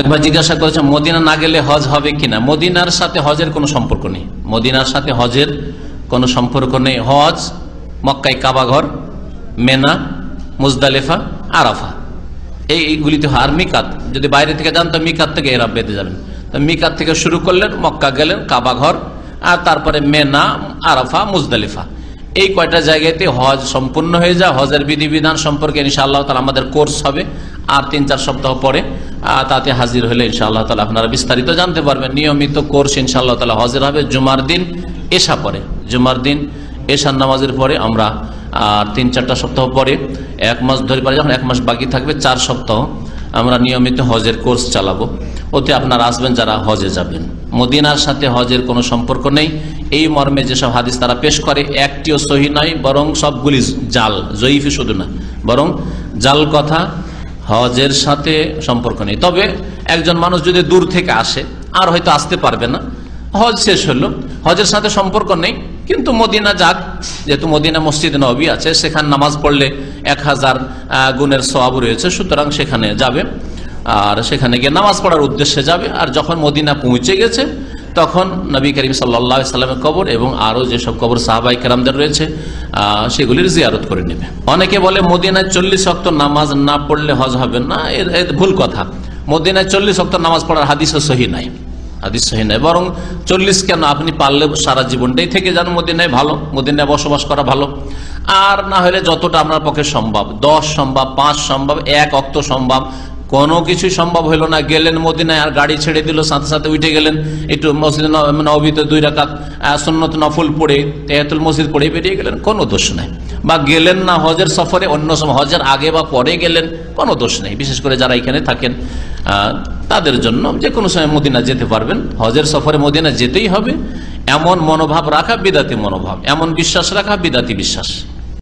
একবার জিজ্ঞাসা করেছে, মদিনা না গেলে হজ হবে কিনা? মদিনার সাথে হজের কোনো সম্পর্ক নেই। মদিনার সাথে হজের কোনো সম্পর্ক নেই। হজ মক্কাই কাবাঘর মেনা, মুজদালেফা, আরাফা। এই এইগুলিতে আর মিকাত, যদি বাইরে থেকে যান, তো মিকাত থেকে এরা বেঁধে যাবেন। তো মিকাত থেকে শুরু করলেন, মক্কা গেলেন কাবাঘর আর তারপরে মেনা, আরাফা, মুজদালিফা। এই কয়টা জায়গাতে হজ সম্পূর্ণ হয়ে যায়। হজের বিধিবিধান সম্পর্কে ইনশাআল্লাহ তালা আমাদের কোর্স হবে। আর তিন চার সপ্তাহ পরে তাতে হাজির হলে ইনশাআল্লাহ তালা আপনারা বিস্তারিত জানতে পারবেন। নিয়মিত কোর্স ইনশাআল্লাহ তালা হজের হবে জুমার দিন এসা পরে। জুমার দিন, এশার নামাজের পরে আমরা আর তিন চারটা সপ্তাহ পরে, এক মাস ধরে পারে, যখন এক মাস বাকি থাকবে, চার সপ্তাহ আমরা নিয়মিত হজের কোর্স চালাবো। ওতে আপনারা আসবেন, যারা হজে যাবেন। মদিনার সাথে হজের কোনো সম্পর্ক নেই। এই মর্মে যেসব হাদিস তারা পেশ করে, একটিও সহি নয় বরং সবগুলি জাল জয়ীফি শুধু না। বরং জাল কথা হজের সাথে সম্পর্ক নেই। তবে একজন মানুষ যদি দূর থেকে আসে, আর হয়তো আসতে পারবে না। হজ শেষ হলো, হজের সাথে সম্পর্ক নেই, কিন্তু মদিনা যাক। যেহেতু মদিনা মসজিদ নবী আছে, সেখানে নামাজ পড়লে এক হাজার গুণের সবাব রয়েছে, সুতরাং সেখানে যাবে। আর সেখানে গিয়ে নামাজ পড়ার উদ্দেশ্যে যাবে। আর যখন মদিনা পৌঁছে গেছে তখন নবী করিম সাল্লা সাল্লামের কবর এবং আরও যেসব কবর সাহাবাই কেরামদের রয়েছে সেগুলির জিয়ারত করে নেবে। অনেকে বলে, মদিনায় চল্লিশ অক্ত নামাজ না পড়লে হজ হবে না, এর ভুল কথা। মদিনায় চল্লিশ অক্ত নামাজ পড়ার হাদিসও সহি নাই। হাদিস সহি নয় বরং চল্লিশ কেন আপনি পারলে সারা জীবনটাই থেকে যান মদিনায়? ভালো। মদিনায় বসবাস করা ভালো। আর না হলে যতটা আপনার পক্ষে সম্ভব, দশ সম্ভব, পাঁচ সম্ভব, এক অক্ত সম্ভব কোনো কিছু সম্ভব হলো না। গেলেন মদিনায় আর গাড়ি ছেড়ে দিল, সাথে সাথে উঠে গেলেন একটু মসজিদ নবীতে দুই রাকাত সুন্নত নফল পড়ে, তেহাতুল মসজিদ পড়ে, বেরিয়ে গেলেন, কোনো দোষ নাই। বা গেলেন না হজের সফরে, অন্য সময় হজের আগে বা পরে গেলেন, কোনো দোষ নেই। বিশেষ করে যারা এখানে থাকেন তাদের জন্য যে কোনো সময় মদিনা যেতে পারবেন। হজের সফরে মদিনা যেতেই হবে। এমন মনোভাব রাখা বিদাতি মনোভাব, এমন বিশ্বাস রাখা বিদাতি বিশ্বাস।